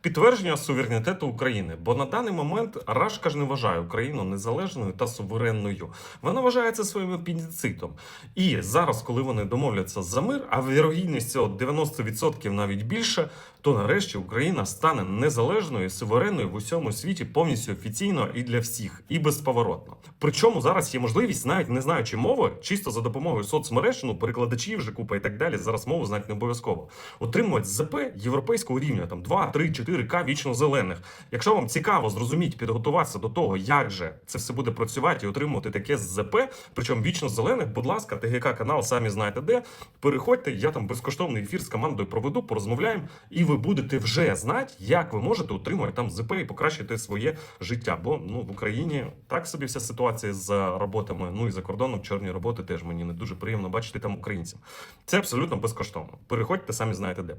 підтвердження суверенітету України. Бо на даний момент Рашка ж не вважає Україну незалежною та суверенною. Вона вважає це своїм апендицитом. І зараз, коли вони домовляться за мир, а вірогідність цього 90% навіть більше, то нарешті Україна стане незалежною, суверенною в усьому світі повністю офіційно і для всіх, і безповоротно. Причому зараз є можливість, навіть не знаючи мови, чисто за допомогою соцмереж, ну перекладачів вже купа і так далі. Зараз мову знати не обов'язково. Отримувати ЗП європейського рівня, там 2, 3, 4 К вічно зелених. Якщо вам цікаво зрозуміти, підготуватися до того, як же це все буде працювати і отримувати таке ЗП, причому вічно зелених, будь ласка, ТГК канал, самі знаєте де. Переходьте, я там безкоштовний ефір з командою проведу, порозмовляємо, і ви будете вже знати, як ви можете отримати там ЗП і покращити своє життя. Бо ну в Україні так собі вся ситуація з роботами. Ну і за кордоном чорні роботи теж мені не дуже приємно бачити там українцям. Це абсолютно безкоштовно. Переходьте, самі знаєте де.